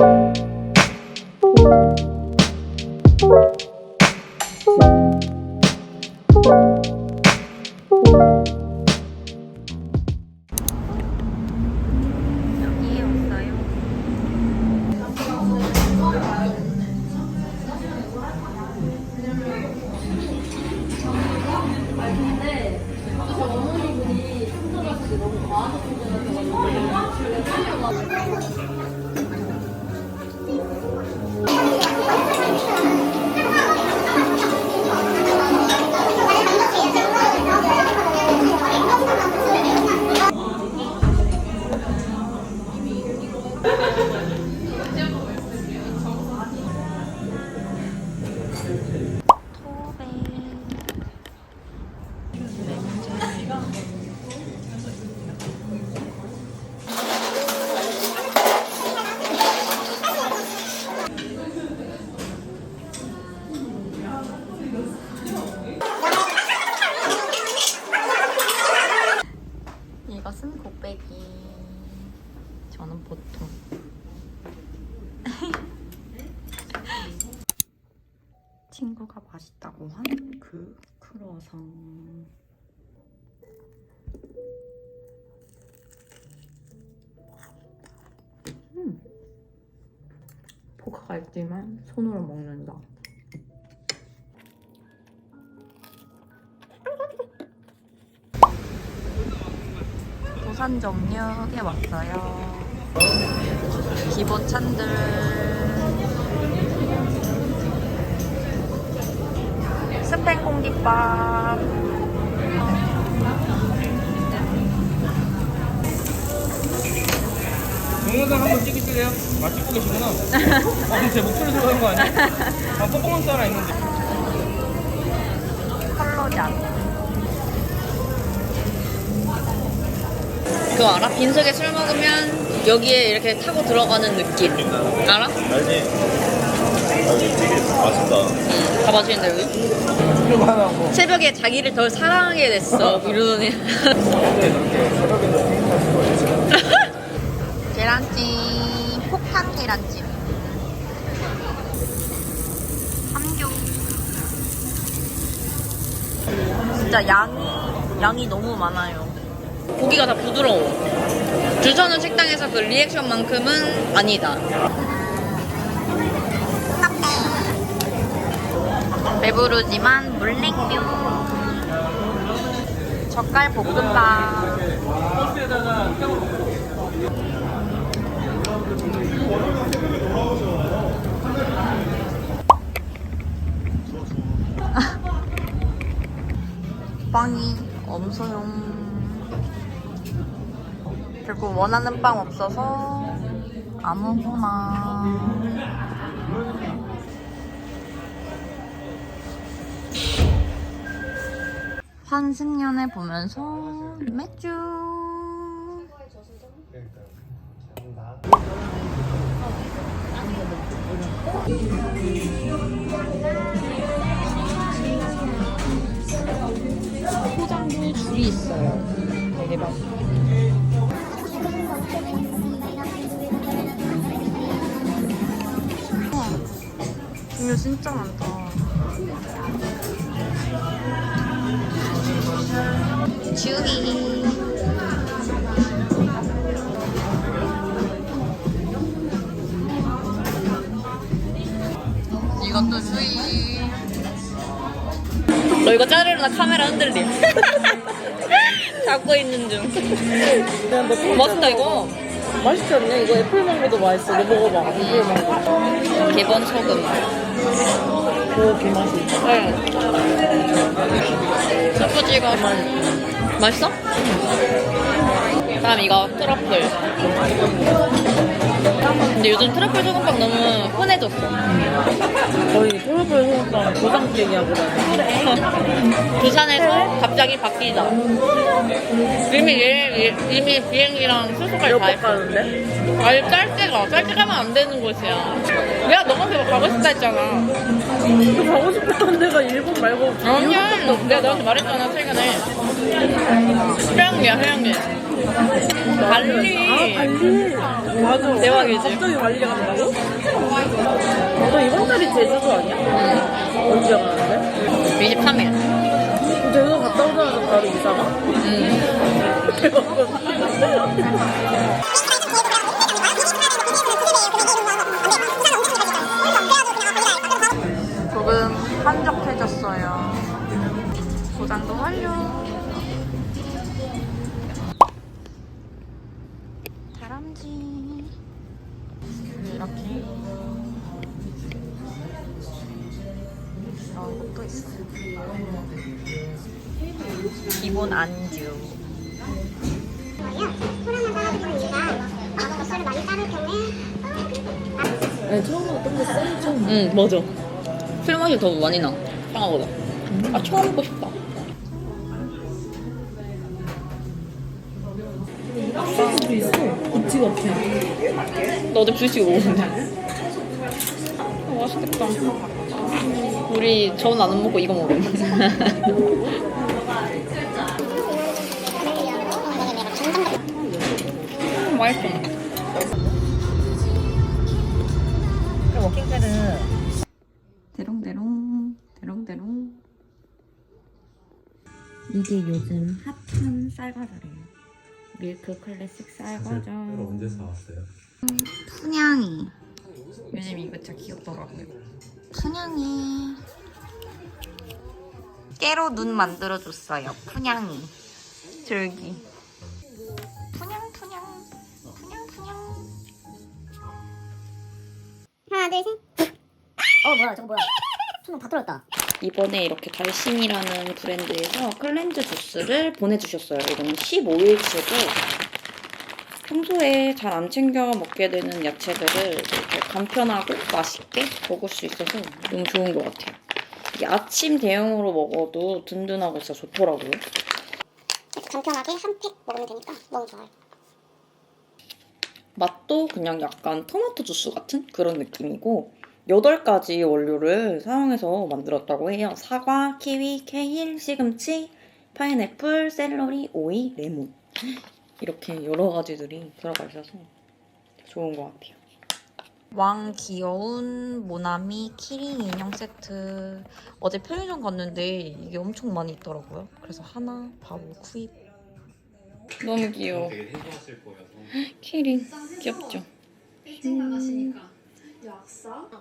여 음. 포크가 있지만 손으로 먹는다. 부산 정역에 왔어요. 기본 찬들. 스팸 공깃밥. 동영상 한번 찍으실래요? 아 찍고 계시구나. 아, 제 목소리 들어가는 거 아니야? 아, 퍼포먼스 하나 있는데. 컬러잔. 그거 알아? 빈속에 술 먹으면 여기에 이렇게 타고 들어가는 느낌. 알아? 알지? 되게 맛있다. 응. 다 마시는데 여기? 새벽에 자기를 더 사랑하게 됐어. 이러더니. 계란찜. 계란찜. 삼겹. 진짜 양이, 양이 너무 많아요. 고기가 다 부드러워. 주선우 식당에서 그 리액션만큼은 아니다. 배부르지만 물냉면 젓갈 볶음밥 빵이 없어요. 결국 원하는 빵 없어서 아무거나. 환승연애 보면서 맥주 줄이 있어요. 대박 이거 진짜 많다. 주기 이것도 수이 너 이거 자르려다 카메라 흔들림 잡고 있는 중 맛있다 이거 맛있지 않냐? 이거 애플 망고도 맛있어. 너 먹어봐. 애플 망고. 기본 소금 그거 개맛이. 응 스프 찍어 맛있어? 다음 이거 트러플 근데 요즘 트러플 소금빵 너무 흔해졌어 거의 트러플 소금빵 보다. 부산에서 갑자기 바뀌자. 이미 일, 이미 비행기랑 수속까지 다 몇번 했어. 가는데? 아니 짧게 가. 짧게 가면 안 되는 곳이야. 내가 너한테 가고 싶다 했잖아. 너 가고 싶었던 데가 일본 말고 아니야. 내가 너한테 말했잖아 최근에. 해양이야 해양이. 발리. 발리. 맞아. 대박이지. 갑자기 발리 간다고? 너 이번 달이 제주도 아니야? 언제 가는데? 23일. 제주도 갔다 오자마자 바로 이사가? 조금 한적해졌어요. 고장도 완료. 다람쥐. 이렇게. 이런 것도 있어요. 기본 안주. 경우에 네, 처음으로 똥도 세죠. 응, 맞아. 술 맛이 더 많이 나. 상하보다. 아, 처음 먹고 싶 주식 먹었는데. 아, 맛있겠다. 우리 저 나는 먹고 이거 먹음. 음, 맛있어. 워킹패드. 대롱대롱, 대롱대롱. 이게 요즘 핫한 쌀과자래요. 밀크 클래식 쌀과자. 언제 사왔어요? 푸냥이. 요즘 이거 진짜 귀엽더라고요. 푸냥이. 깨로 눈 만들어줬어요. 푸냥이. 줄기. 푸냥 푸냥. 푸냥 푸냥. 하나 둘 셋 어 뭐야 저거 뭐야 손목 다 뚫었다 이번에 이렇게 달심이라는 브랜드에서 클렌즈 주스를 보내주셨어요. 이거는 15일치고 평소에 잘 안 챙겨 먹게 되는 야채들을 이렇게 간편하고 맛있게 먹을 수 있어서 너무 좋은 것 같아요. 이게 아침 대용으로 먹어도 든든하고 진짜 좋더라고요. 간편하게 한 팩 먹으면 되니까 너무 좋아요 맛도 그냥 약간 토마토 주스 같은 그런 느낌이고 8가지 원료를 사용해서 만들었다고 해요. 사과, 키위, 케일, 시금치, 파인애플, 샐러리, 오이, 레몬 이렇게 여러 가지들이 들어가 있어서 좋은 것 같아요. 왕 귀여운 모나미 키링 인형 세트. 어제 편의점 갔는데 이게 엄청 많이 있더라고요. 그래서 하나 바로 구입. 너무 귀여워. 되게 해소하실 거여서. 키링 귀엽죠?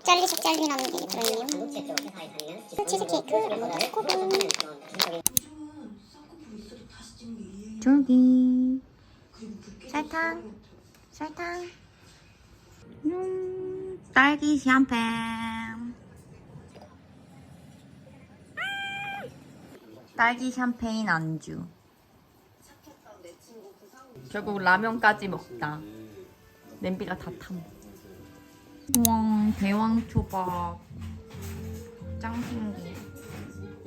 젤리식 젤리라는 게 들어있네요 치즈케이크 초코볼 줄기 설탕. 설탕. 음, 딸기 샴페인. 딸기 샴페인 안주. 결국 라면까지 먹다. 냄비가 다 탐. 우와 대왕 초밥. 짱 신기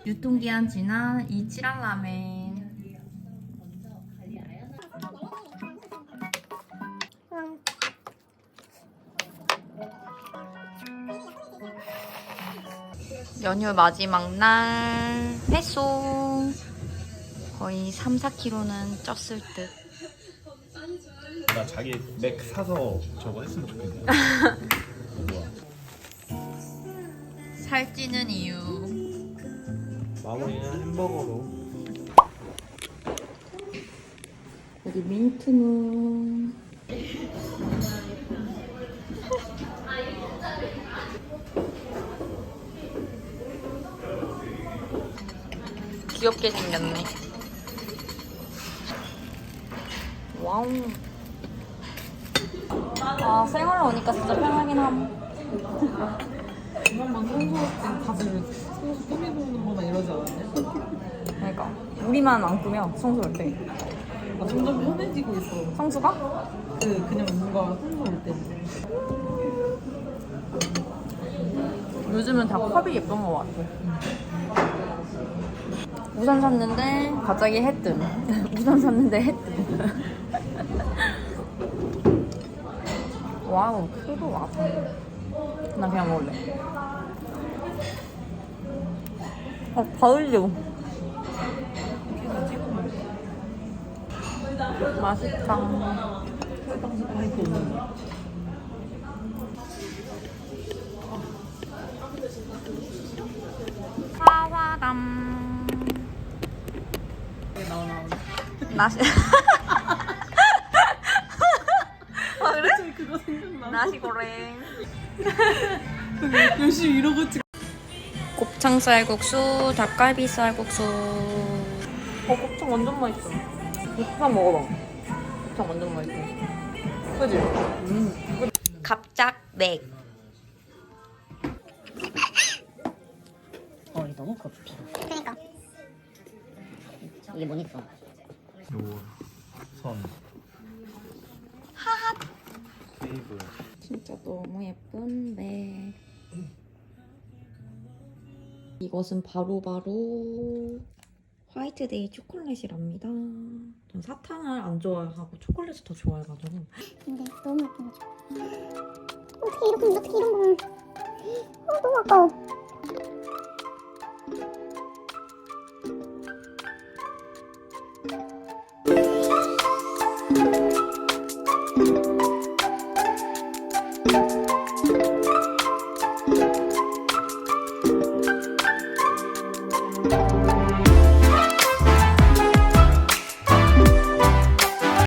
유통기한 지난 이치란 라멘 연휴 마지막 날 회송 거의 3, 4kg는 쪘을 듯. 나 자기 맥 사서 저거 했으면 좋겠네 뭐야 살찌는 이유. 마무리는 햄버거로. 여기 민트문 귀엽게 생겼네 와우 아 생얼로 오니까 진짜 편하긴 함 성소할 때 다들 성소 꾸미고 거나 이러지 않았냐? 그러니까 우리만 안 꾸며 성수 올 때 아, 점점 편해지고 있어. 성수가? 그 그냥 뭔가 성소 올 때. 요즘은 다 컵이 예쁜 것 같아. 우산 샀는데 갑자기 해뜸. 우산 샀는데 해뜸. 와우, 크고 와. 나 그냥 먹을래. 어, 바울류. 맛있다. 화화감. 나시. 아 그래? 그거 생각나. 나시고랭. 열심히 이러고 찍. 곱창 쌀국수, 닭갈비 쌀국수. 어 곱창 완전 맛있어. 곱창 먹어봐. 곱창 완전 맛있어. 그지? 갑작맥. 어, 이게 너무 커피. 그러니까 이게 뭐니 어 요거 선. 세이브. 진짜 너무 예쁜데. 이것은 바로바로 화이트데이 초콜릿이랍니다. 전 사탕을 안 좋아하고 초콜릿을 더 좋아해가지고. 근데 너무 예쁜 거죠 어떻게 이렇게 어떻게 이런 걸 어, 너무 아까워